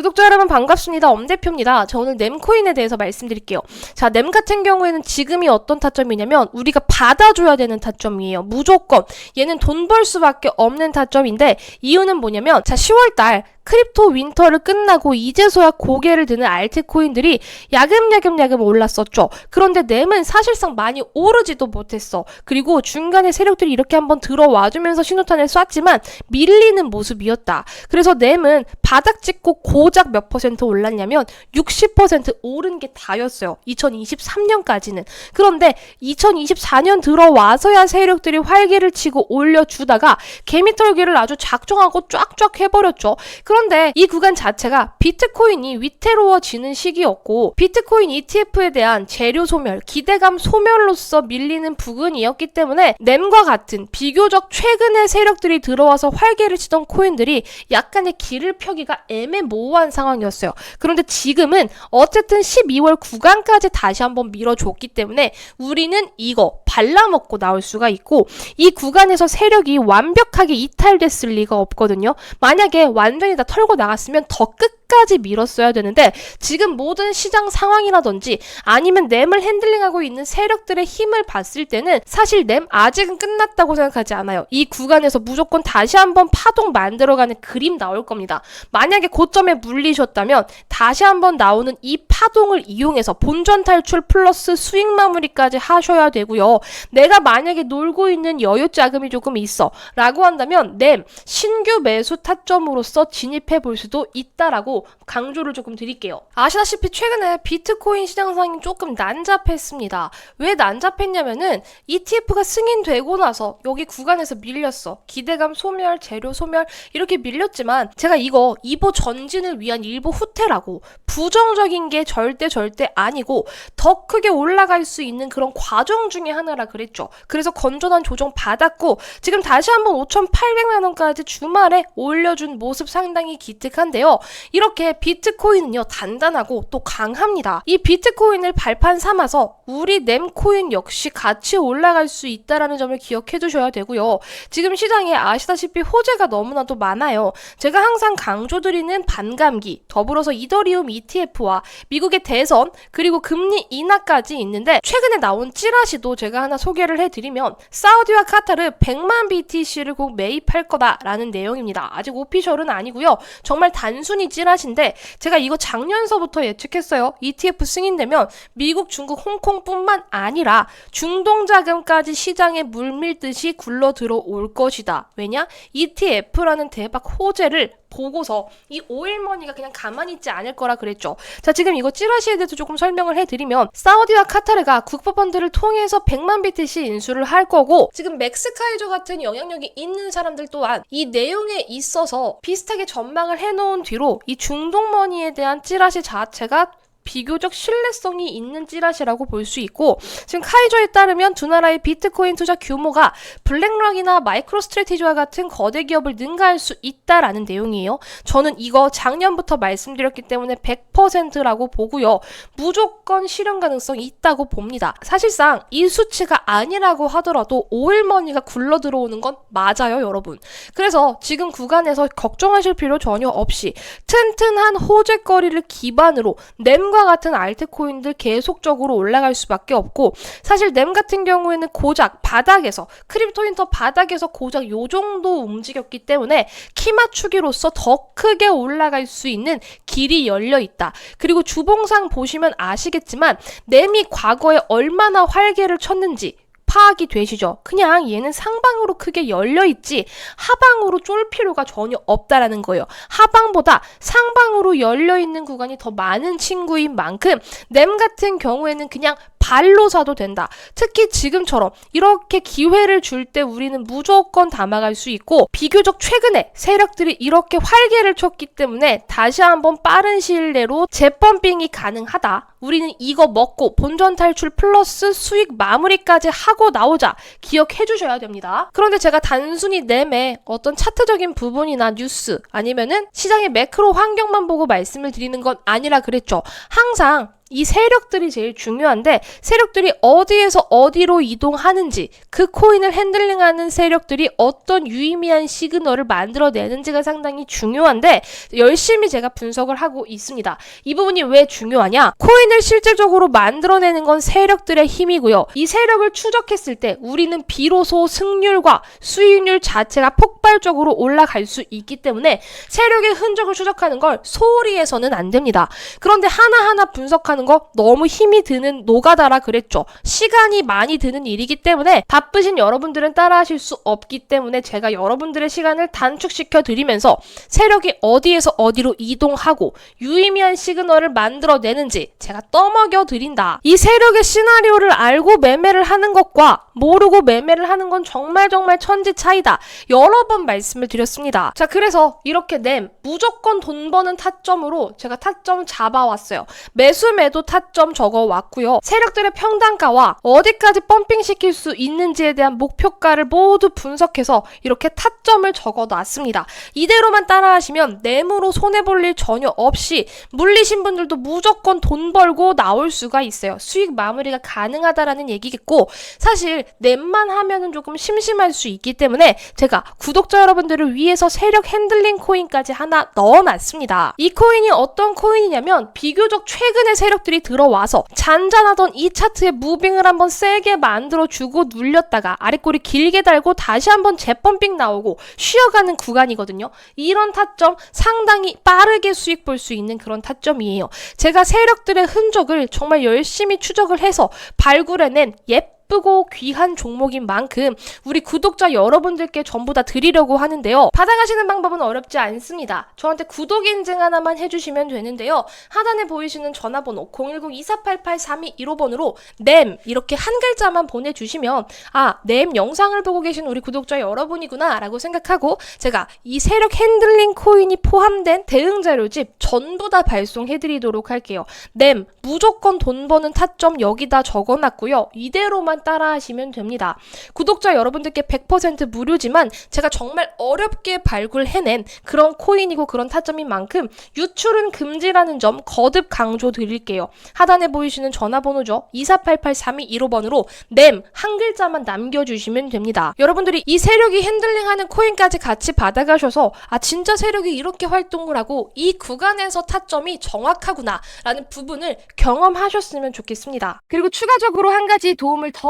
구독자 여러분 반갑습니다. 엄대표입니다. 자, 오늘 nem코인에 대해서 말씀드릴게요. 자, nem 같은 경우에는 지금이 어떤 타점이냐면 우리가 받아줘야 되는 타점이에요. 무조건. 얘는 돈 벌 수밖에 없는 타점인데 이유는 뭐냐면 자, 10월 달 크립토 윈터를 끝나고 이제서야 고개를 드는 알트코인들이 야금야금야금 올랐었죠. 그런데 넴은 사실상 많이 오르지도 못했어. 그리고 중간에 세력들이 이렇게 한번 들어와주면서 신호탄을 쐈지만 밀리는 모습이었다. 그래서 넴은 바닥 찍고 고작 몇 퍼센트 올랐냐면 60% 오른 게 다였어요. 2023년까지는. 그런데 2024년 들어와서야 세력들이 활기를 치고 올려주다가 개미털기를 아주 작정하고 쫙쫙 해버렸죠. 그런 데 이 구간 자체가 비트코인이 위태로워지는 시기였고 비트코인 ETF에 대한 재료 소멸, 기대감 소멸로서 밀리는 부근이었기 때문에 넴과 같은 비교적 최근의 세력들이 들어와서 활개를 치던 코인들이 약간의 길을 펴기가 애매모호한 상황이었어요. 그런데 지금은 어쨌든 12월 구간까지 다시 한번 밀어줬기 때문에 우리는 이거 발라먹고 나올 수가 있고 이 구간에서 세력이 완벽하게 이탈됐을 리가 없거든요. 만약에 완전히 다 털고 나갔으면 더 끝까지 밀었어야 되는데 지금 모든 시장 상황이라든지 아니면 램을 핸들링하고 있는 세력들의 힘을 봤을 때는 사실 램 아직은 끝났다고 생각하지 않아요. 이 구간에서 무조건 다시 한번 파동 만들어가는 그림 나올 겁니다. 만약에 고점에 물리셨다면 다시 한번 나오는 이 파동을 이용해서 본전 탈출 플러스 수익 마무리까지 하셔야 되고요. 내가 만약에 놀고 있는 여유 자금이 조금 있어 라고 한다면 램 신규 매수 타점으로서 진 입해 볼 수도 있다라고 강조를 조금 드릴게요. 아시다시피 최근에 비트코인 시장 상황이 조금 난잡했습니다. 왜 난잡했냐면은 ETF가 승인되고 나서 여기 구간에서 밀렸어. 기대감 소멸, 재료 소멸 이렇게 밀렸지만 제가 이거 이보 전진을 위한 일보 후퇴라고 부정적인 게 절대 절대 아니고 더 크게 올라갈 수 있는 그런 과정 중에 하나라 그랬죠. 그래서 건전한 조정 받았고 지금 다시 한번 5,800만 원까지 주말에 올려준 모습 상당히 기특한데요. 이렇게 비트코인은요 단단하고 또 강합니다. 이 비트코인을 발판 삼아서 우리 nem코인 역시 같이 올라갈 수 있다라는 점을 기억해 두셔야 되고요. 지금 시장에 아시다시피 호재가 너무나도 많아요. 제가 항상 강조드리는 반감기, 더불어서 이더리움 ETF와 미국의 대선, 그리고 금리 인하까지 있는데 최근에 나온 찌라시도 제가 하나 소개를 해드리면 사우디와 카타르 100만 BTC를 꼭 매입할 거다라는 내용입니다. 아직 오피셜은 아니고요. 정말 단순히 찌라시인데 제가 이거 작년서부터 예측했어요. ETF 승인되면 미국, 중국, 홍콩뿐만 아니라 중동 자금까지 시장에 물밀듯이 굴러 들어올 것이다. 왜냐? ETF라는 대박 호재를 보고서 이 오일머니가 그냥 가만히 있지 않을 거라 그랬죠. 자, 지금 이거 찌라시에 대해서 조금 설명을 해드리면 사우디와 카타르가 국가펀드를 통해서 100만 BTC 인수를 할 거고 지금 맥스카이저 같은 영향력이 있는 사람들 또한 이 내용에 있어서 비슷하게 전망을 해놓은 뒤로 이 중동머니에 대한 찌라시 자체가 비교적 신뢰성이 있는 찌라시라고 볼 수 있고 지금 카이저에 따르면 두 나라의 비트코인 투자 규모가 블랙락이나 마이크로 스트레티지와 같은 거대 기업을 능가할 수 있다라는 내용이에요. 저는 이거 작년부터 말씀드렸기 때문에 100%라고 보고요. 무조건 실현 가능성이 있다고 봅니다. 사실상 이 수치가 아니라고 하더라도 오일머니가 굴러 들어오는 건 맞아요, 여러분. 그래서 지금 구간에서 걱정하실 필요 전혀 없이 튼튼한 호재거리를 기반으로 넴과 같은 알트코인들 계속적으로 올라갈 수밖에 없고 사실 넴 같은 경우에는 고작 바닥에서 크립토 인터 바닥에서 고작 요 정도 움직였기 때문에 키 맞추기로서 더 크게 올라갈 수 있는 길이 열려 있다. 그리고 주봉상 보시면 아시겠지만 넴이 과거에 얼마나 활개를 쳤는지 파악이 되시죠? 그냥 얘는 상방으로 크게 열려 있지 하방으로 쫄 필요가 전혀 없다라는 거예요. 하방보다 상방으로 열려 있는 구간이 더 많은 친구인 만큼 램 같은 경우에는 그냥 발로 사도 된다. 특히 지금처럼 이렇게 기회를 줄 때 우리는 무조건 담아갈 수 있고 비교적 최근에 세력들이 이렇게 활개를 쳤기 때문에 다시 한번 빠른 시일 내로 재펌핑이 가능하다. 우리는 이거 먹고 본전 탈출 플러스 수익 마무리까지 하고 나오자 기억해 주셔야 됩니다. 그런데 제가 단순히 램의 어떤 차트적인 부분이나 뉴스 아니면은 시장의 매크로 환경만 보고 말씀을 드리는 건 아니라 그랬죠. 항상 이 세력들이 제일 중요한데 세력들이 어디에서 어디로 이동하는지 그 코인을 핸들링하는 세력들이 어떤 유의미한 시그널을 만들어내는지가 상당히 중요한데 열심히 제가 분석을 하고 있습니다. 이 부분이 왜 중요하냐? 코인 을 실질적으로 만들어내는 건 세력들의 힘이고요. 이 세력을 추적했을 때 우리는 비로소 승률과 수익률 자체가 폭발적으로 올라갈 수 있기 때문에 세력의 흔적을 추적하는 걸 소홀히 해서는 안 됩니다. 그런데 하나하나 분석하는 거 너무 힘이 드는 노가다라 그랬죠. 시간이 많이 드는 일이기 때문에 바쁘신 여러분들은 따라하실 수 없기 때문에 제가 여러분들의 시간을 단축시켜 드리면서 세력이 어디에서 어디로 이동하고 유의미한 시그널을 만들어내는지 제가 떠먹여 드린다. 이 세력의 시나리오를 알고 매매를 하는 것과 모르고 매매를 하는 건 정말 정말 천지 차이다. 여러 번 말씀을 드렸습니다. 자, 그래서 이렇게 램 무조건 돈 버는 타점으로 제가 타점 잡아왔어요. 매수 매도 타점 적어 왔고요. 세력들의 평단가와 어디까지 펌핑 시킬 수 있는지에 대한 목표가를 모두 분석해서 이렇게 타점을 적어 놨습니다. 이대로만 따라하시면 램으로 손해 볼 일 전혀 없이 물리신 분들도 무조건 돈 벌고 나올 수가 있어요. 수익 마무리가 가능하다라는 얘기겠고 사실 램만 하면은 조금 심심할 수 있기 때문에 제가 구독자 여러분들을 위해서 세력 핸들링 코인까지 하나 넣어놨습니다. 이 코인이 어떤 코인이냐면 비교적 최근에 세력들이 들어와서 잔잔하던 이 차트의 무빙을 한번 세게 만들어주고 눌렸다가 아랫꼬리 길게 달고 다시 한번 재펌핑 나오고 쉬어가는 구간이거든요. 이런 타점 상당히 빠르게 수익 볼 수 있는 그런 타점이에요. 제가 세력들의 흔적을 정말 열심히 추적을 해서 발굴해낸 예쁜 예쁘고 귀한 종목인 만큼 우리 구독자 여러분들께 전부 다 드리려고 하는데요. 받아가시는 방법은 어렵지 않습니다. 저한테 구독 인증 하나만 해주시면 되는데요. 하단에 보이시는 전화번호 010-2488-3215번으로 NEM 이렇게 한 글자만 보내주시면 아, NEM 영상을 보고 계신 우리 구독자 여러분이구나 라고 생각하고 제가 이 세력 핸들링 코인이 포함된 대응 자료집 전부 다 발송해드리도록 할게요. NEM 무조건 돈 버는 타점 여기다 적어놨고요. 이대로만 따라 하시면 됩니다. 구독자 여러분들께 100% 무료지만 제가 정말 어렵게 발굴해낸 그런 코인이고 그런 타점인 만큼 유출은 금지라는 점 거듭 강조 드릴게요. 하단에 보이시는 전화번호죠. 2488-3215번으로 NEM 한 글자만 남겨주시면 됩니다. 여러분들이 이 세력이 핸들링하는 코인까지 같이 받아가셔서 아 진짜 세력이 이렇게 활동을 하고 이 구간에서 타점이 정확하구나 라는 부분을 경험하셨으면 좋겠습니다. 그리고 추가적으로 한 가지 도움을 더